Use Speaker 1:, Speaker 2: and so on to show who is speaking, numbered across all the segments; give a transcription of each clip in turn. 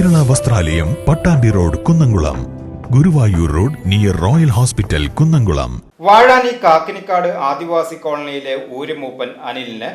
Speaker 1: വസ്ത്രാലയം Pattambi road Kunnamkulam. Guruvayur road near Royal Hospital Kunnamkulam.
Speaker 2: Vazhani Kakkinikkad ആദിവാസി കോളനിയിലെ ഊരുമൂപ്പൻ അനിലിനെ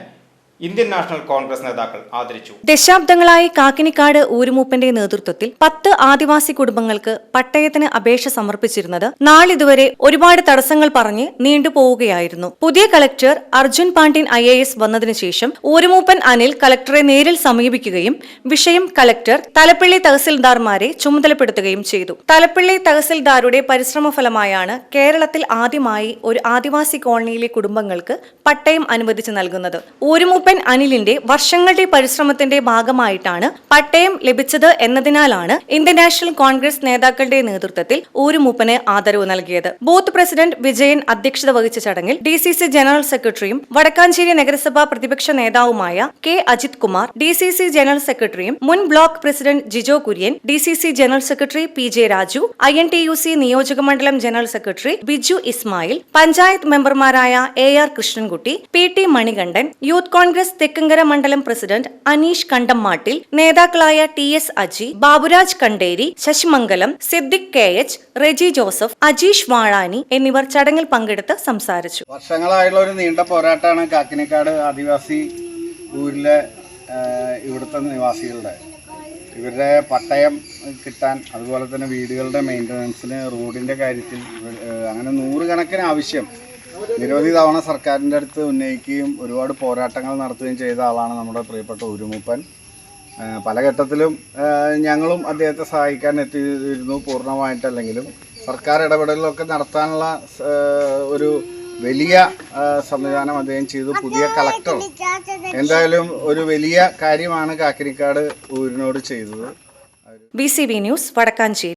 Speaker 2: Indian National Congress നേതാക്കൾ ആദരിച്ചു.
Speaker 3: ദശാബ്ദങ്ങളായി കാക്കിനിക്കാട് ഊരുമൂപ്പന്റെ നേതൃത്വത്തിൽ പത്ത് ആദിവാസി കുടുംബങ്ങൾക്ക് പട്ടയത്തിന് അപേക്ഷ സമർപ്പിച്ചിരുന്നത് നാളിതുവരെ ഒരുപാട് തടസ്സങ്ങൾ പറഞ്ഞ് നീണ്ടുപോവുകയായിരുന്നു പുതിയ collector Arjun Pandian I A S വന്നതിനു ശേഷം ഊരുമൂപ്പൻ അനിൽ കളക്ടറെ നേരിൽ സമീപിക്കുകയും വിഷയം കളക്ടർ തലപ്പള്ളി തഹസിൽദാർമാരെ ചുമതലപ്പെടുത്തുകയും ചെയ്തു. തലപ്പള്ളി തഹസിൽദാരുടെ പരിശ്രമ ഫലമായാണ് കേരളത്തിൽ ആദ്യമായി ഒരു ആദിവാസി കോളനിയിലെ കുടുംബങ്ങൾക്ക് പട്ടയം അനുവദിച്ചു നൽകുന്നത്. ഊരുമൂപ്പൻ അനിലിന്റെ വർഷങ്ങളുടെ പരിശ്രമത്തിന്റെ ഭാഗമായിട്ടാണ് പട്ടയം ലഭിച്ചത് എന്നതിനാലാണ് ഇന്ത്യൻ നാഷണൽ കോൺഗ്രസ് നേതാക്കളുടെ നേതൃത്വത്തിൽ ഊരുമൂപ്പന് ആദരവ് നൽകിയത്. ബൂത്ത് പ്രസിഡന്റ് വിജയൻ അധ്യക്ഷത വഹിച്ച ചടങ്ങിൽ ഡി സി സി ജനറൽ സെക്രട്ടറിയും വടക്കാഞ്ചേരി നഗരസഭാ പ്രതിപക്ഷ നേതാവുമായ K Ajith Kumar D C C general സെക്രട്ടറിയും മുൻ block president Jijo Kurian D C C general secretary P J Raju I N T U C നിയോജകമണ്ഡലം ജനറൽ സെക്രട്ടറി ബിജു ഇസ്മായിൽ പഞ്ചായത്ത് മെമ്പർമാരായ A R Krishnankutty P T Manikandan youth Congress Thekkankara മണ്ഡലം president Aneesh Kandammattil നേതാക്കളായ T S Aji Baburaj Kanderi Sasimangalam Siddique K H Reji Joseph Ajeesh Vazhani എന്നിവർ ചടങ്ങിൽ പങ്കെടുത്ത് സംസാരിച്ചു.
Speaker 4: വർഷങ്ങളായുള്ള ഒരു നീണ്ട പോരാട്ടമാണ് കാക്കിനിക്കാട് ആദിവാസി ഊരിലെ ഇവിടുത്തെ നിവാസികളുടെ. ഇവരുടെ പട്ടയം കിട്ടാൻ അതുപോലെ തന്നെ വീടുകളുടെ മെയിന്റനൻസിന് റോഡിന്റെ കാര്യത്തിൽ അങ്ങനെ നൂറുകണക്കിന് ആവശ്യം നിരവധി തവണ സർക്കാരിന്റെ അടുത്ത് ഉന്നയിക്കുകയും ഒരുപാട് പോരാട്ടങ്ങൾ നടത്തുകയും ചെയ്ത ആളാണ് നമ്മുടെ പ്രിയപ്പെട്ട ഉരുമൂപ്പൻ. പല ഘട്ടത്തിലും ഞങ്ങളും അദ്ദേഹത്തെ സഹായിക്കാൻ എത്തിയിരുന്നു പൂർണമായിട്ടല്ലെങ്കിലും. സർക്കാർ ഇടപെടലൊക്കെ നടത്താനുള്ള ഒരു വലിയ സംവിധാനം അദ്ദേഹം ചെയ്തു. പുതിയ കളക്ടർ. എന്തായാലും ഒരു വലിയ കാര്യമാണ് കാക്കിനിക്കാട് ഊരിനോട് ചെയ്തത്.
Speaker 3: B C B news Vadakkanchery.